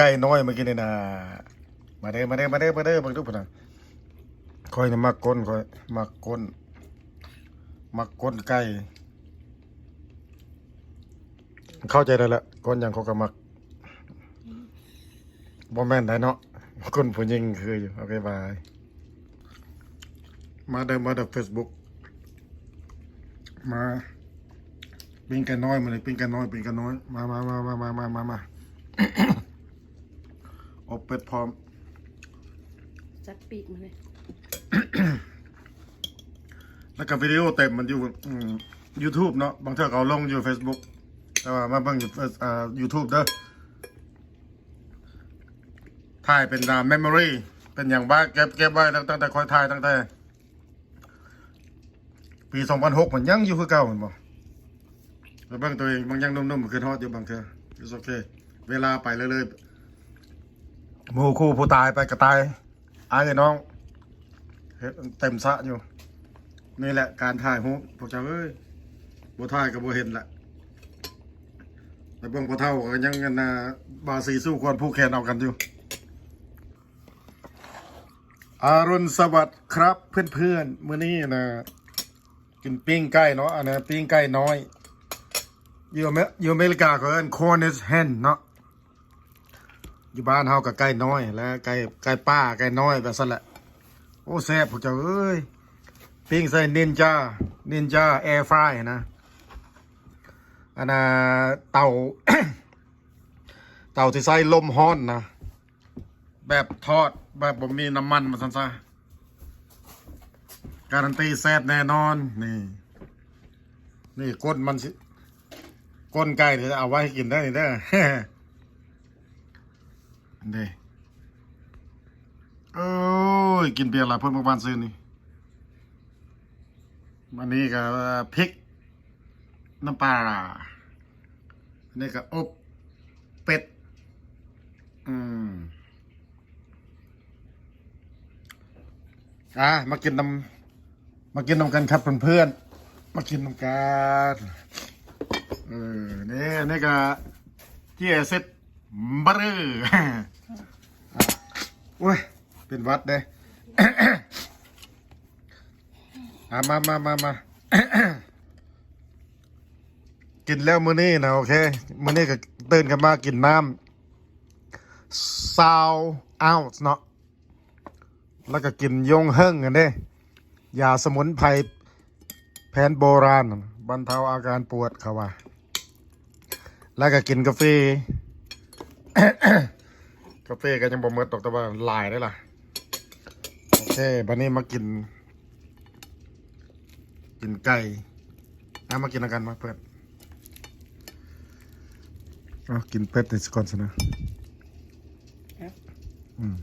ไก่น้อยเมื่อกี้นี่นะมาเด้อมาเด้อมาเด้อมาเด้อเบิ่งทุกผู้นะคอยนี่มากก้นคอยมากก้นมากก้นไก่เข้าใจได้ละก้นอย่างเขาก็มักบอแม่นได้เนาะก้นผู้หญิงคืออยู่โอเคบายมาเด้อมาเด้อเฟซบุ๊กมาเป็นกันน้อยมาเลยเป็นกันน้อยเป็นกันน้อยมามามามามามามา อบเป็ดพร้อม จัดปีกมาเลยแล้วก็วิดีโอเต็มมันอยู่อืม YouTube เนาะบางเทื่อเขาลงอยู่ Facebook แต่ว่ามาเบิ่งอยู่อ่า YouTube เด้อถ่ายเป็นดา memory เป็นอย่างบ้าเก็บเก็บไว้ตั้งตั้งแต่คอยถ่ายตั้งแต่ ปี2006มันยังอยู่คือเก่าเหมือนบ่แล้วเบิ่งตัวเองบางยังนุ่มๆมันคือฮอดอยู่บางเทื่อ it's okay เวลาไปเรื่อยๆ หมู่คู่ผู้ตายไปกระตายอายไอ้น้องเฮ็ดเต็มสะอยู่ นี่แหละการถ่ายรูพวกเจ้าเอ้ยบ่ถ่ายก็บ่เห็นแหละแต่เบิ่งพอเท่าก็ยังกันนะบาสีสู้ควรผู้แขนเอากันอยู่อารุณสวัสดิ์ครับเพื่อนๆมื้อนี้นะกินปิ้งไก่เนาะอันนี้ปิ้งไก่น้อยอยู่เมอยู่อเมริกาเขาเอิ้น cornish hen เนาะ อยู่บ้านเฮาก็ไก่น้อย และไก่ไก่ป้าไก่น้อยแบบนั้นแหละ โอ้แซ่บพวกเจ้าเอ้ยปิ้งใส่นินจานินจาแอร์ฟรายนะอันน่ะเตาเตาที่ใส่ลมฮ้อนนะแบบทอดแบบผมมีน้ำมันมาสันซะการันตีแซ่บแน่นอนนี่ นี่ก้นมันสิก้นไก่เดี๋ยวจะเอาไว้ให้กินได้นี่เด้อ นี่โอ้ย กินเบียร์หลายเพิ่นเมื่อวานซื้อนี่วันนี้ก็พริก น้ำปลาอันนี้ก็อบเป็ด อืมอะมากินน้ำมากินน้ำกันครับเพื่อนๆมากินน้ำกันเออนี่นี่ก็ที่เซ็ต บัตเตอร์โอ้ย เป็นวัดเด้อะมามามามากินแล้วมื้อนี้นะโอเค มื้อนี้ก็ตื่นกันมากินน้ำซาวอ้าวเนาะ แล้วก็กินยงเฮิ่งกันเด้ยาสมุนไพรแผนโบราณ บรรเทาอาการปวดเขาว่า แล้วก็กินกาแฟ กาแฟก็ยังบ่หมดดอกแต่ว่าหลายได้ล่ะ โอเคบันนี้มากิน กินไก่เอามากินกันมาเพื่อนเอากินเป็ดในสก่อนสินะอืม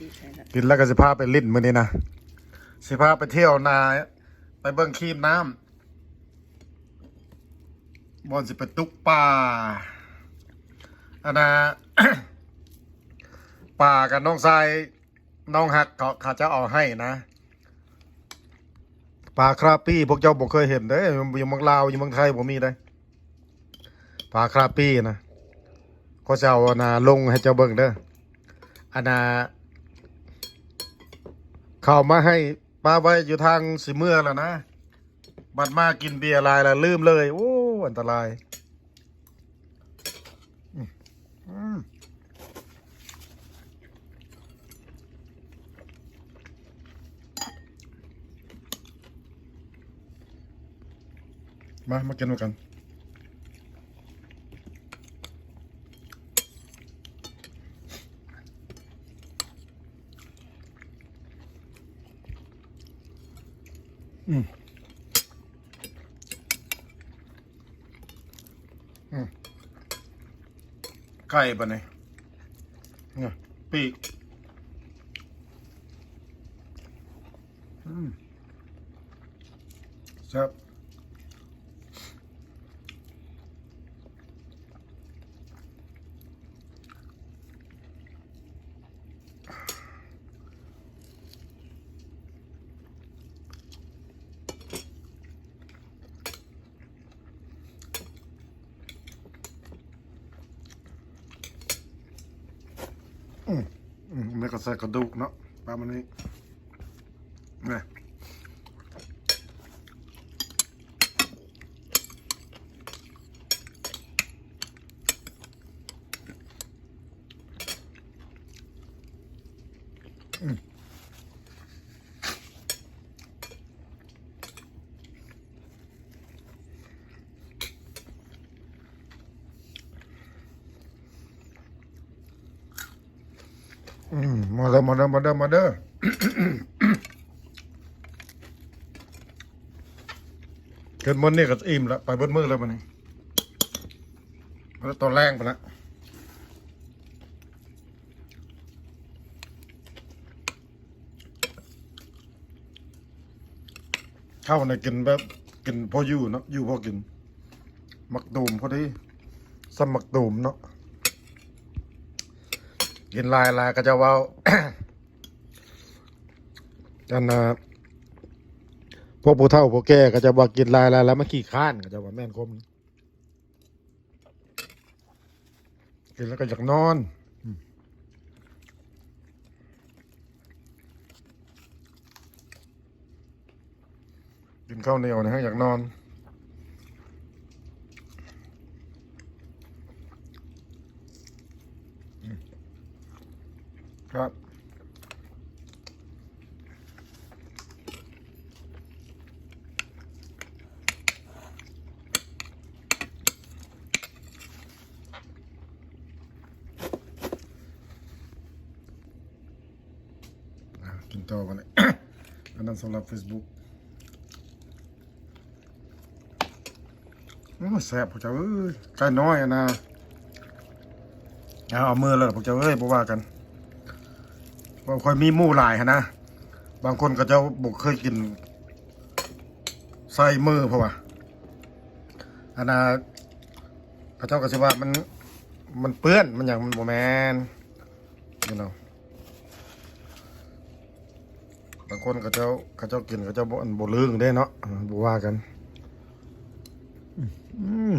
ดีใช่ละกินแล้วก็สิพาไปลิ้นมื้อนี้นะสิพาไปเที่ยวนาไปเบิ่งครีมน้ำบอนสิไปตุกป่า อันนะป่ากับน้องทรายน้องหักเขาเขาจะเอาให้นะปลาคราปี้พวกเจ้าบอกเคยเห็นเด้ออยู่เมืองลาวอยู่เมืองไทยผมมีได้ปลาคราปี้นะเขาจะเอาอนน่ะลงให้เจ้าเบิ่งเด้ออันน่ะเข้ามาให้ป้าไว้อยู่ทางสิเมื่อแล้วนะ บัดมากินเบียร์ลายแล้วลืมเลย โอ้ อันตรายอืมอืม มา มากินด้วยกันอืมอืมไก่ปะเนี่ยเนี่ยปีกอืมแซ่บ ใส่กระดูกเนาะประมาณนี้นี่อืมอื มาเด้อมาเด้อมาเด้อมาเด้อเกินมันนี่ก็อิ่มล้วไปเบิ้มือแล้วมันนี่แล้วตอนแรงไปล้วข้าวเนี่ยกินแบบกินพออยู่เนาะอยู่พอกิน มักตูมพอดีสมักตูมเนาะ กินลายลายก็จะเว้าอันนะพวกผู้เฒ่าพวกแก่ก็จะบอกกินลายลายแล้วมันขี้ข้านก็จะว่าแม่นคมกินแล้วก็อยากนอนกินข้าวเหนียวนะฮะอยากนอน ครับกินต่อกันเลยอันนั้นสำหรับ Facebook โอ้แซ่บพวกเจ้าเอ้ยไก่น้อยอะนะเอาเอามือเลยพวกเจ้าเอ้ยบ่ว่ากัน ว่าค่อยมีมู่หลายนะ บางคนก็จะบุกเคยกินใส่มือเพราะว่าอันน่ะพระเจ้าก็สิว่ามันมันเปื้อนมันอย่างมันบ่แมน you know บางคนเขาเจ้าเขาเจ้ากินเขาเจ้าบ่นบ่ลืงได้เนาะบ่ว่ากัน อืม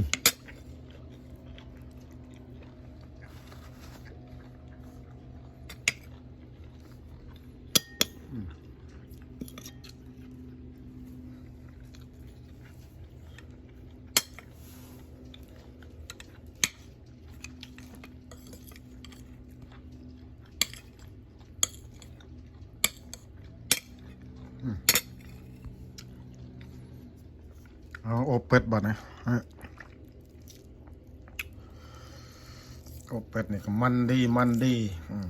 เป็ดบ่นะฮะอบเป็ดนี่ก็มันดีมันดีอืม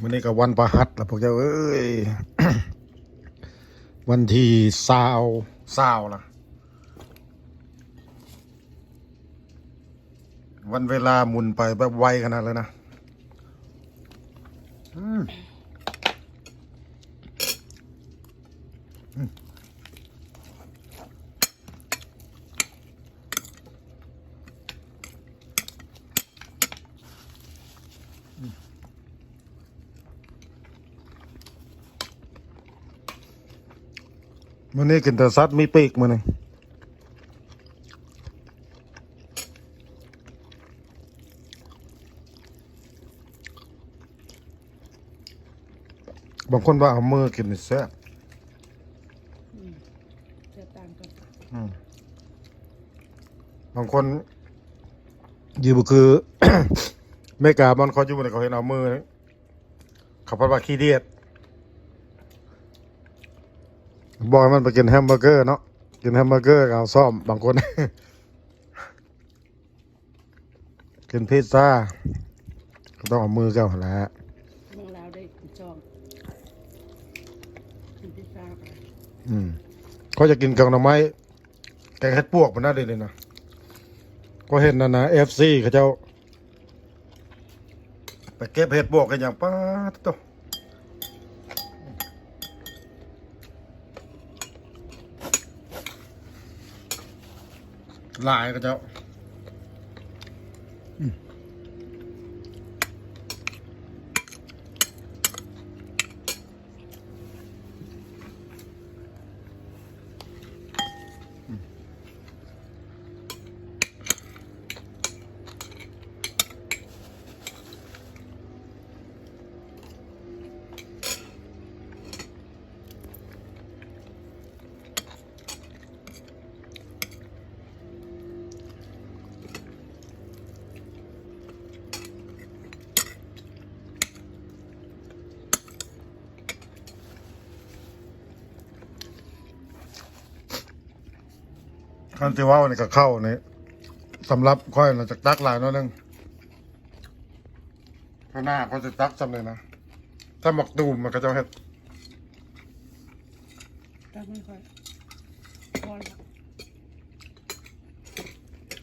วันนี้ก็วันประหัสแล้วพวกเจ้าเอ้ย วันที่สาวสาวล่ะ วันเวลาหมุนไปแบบไวขนาดเลยนะ อืม มื่อนี้กินแต่สัตว์มีปีกมื่อนี้บางคนว่าเอามือกินนี่แซ่บ จะตามกัน อืม บางคนอยู่บ่คือไม่กล้ามันเขาอยู่บนเขาเห็นเอามือนี่เขาพัดว่าขี้เดียดบอกให้มันไปกินแฮมเบอร์เกอร์เนาะกินแฮมเบอร์เกอร์ก็เอาซ่อมบางคน กินพิซซ่าก็ต้องเอามือเก้าหั่นแหล้วเมืองลาวได้จองกินพิซซ่าไปอืมเขาจะกินแกงหน่อไม้แกงเห็ดปวกมันน่าดีเลยนะ ก็เห็นนะนะเอฟซีเขาเจ้า ไปเก็บเห็ดบวกกันอย่างป้าดโตหลายก็เจ้า คันที่เว่านี่ก็เข้านี่สำหรับค่อยเราจะตักหลายหน้อยหนึงข้างหน้าเขาจะตักจำเลยนะ ถ้าหมักตูมมันก็จะเฮ็ดตักไม่ค่อยพอแล้ว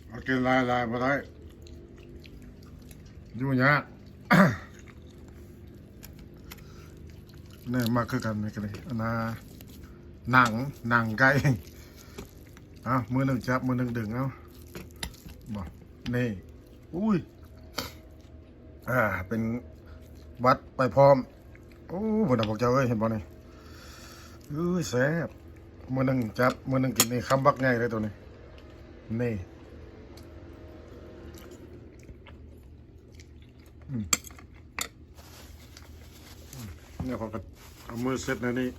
เอากินหลายหลายมาได้อยู่ยากเนี่ยมากคือกันนี่กันเลยอันนะหนังหนังไก่เอามือหนึ่งจับมือหนึ่งดึงเอาบอกนี่ อุ้ย อ่า เป็นวัดไปพร้อม โอ้ผลบอกเจ้าเอ้ยเห็นบ่นี่อุ้ยแซ่บมือหนึ่งจับมือหนึ่งกินนี่คำบักง่ายเลยตัวนี้ นี่เนี่ยเขาก็เอามือเซ็ตในนี้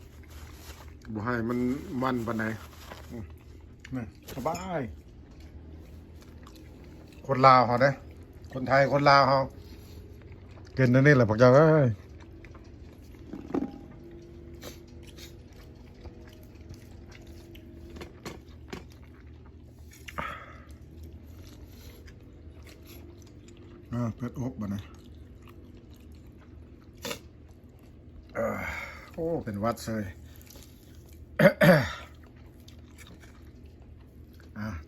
บ่ให้มันมันปานไหน นี่สบาย คนลาวเขาเด้คนไทยคนลาวเขากินอันนี่แหละพวกเจ้าเอ้ยอ่าเป็ดอบบ่นะโอ้ เป็นวัดเลย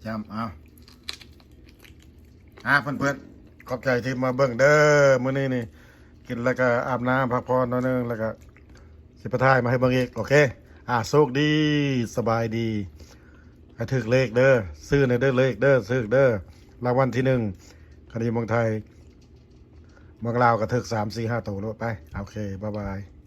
อะจำเอาอะเพื่อนๆขอบใจที่มาเบิ่งเด้อมื้อนี้นี่ กินแล้วก็อาบน้ำพักผ่อนนอยหนึงแล้วก็สิไปถ่ายมาให้เบิ่งอีกโอเค อะโชคดีสบายดีให้ถึกเลขเด้อซื้อในเด้อเลขเด้อซื้อเด้อรางวัลที่หนึ่งคดีเมืองไทยเมืองลาวกระทึกสามสี่ห้าตัวรถไป โอเค บ๊ายบาย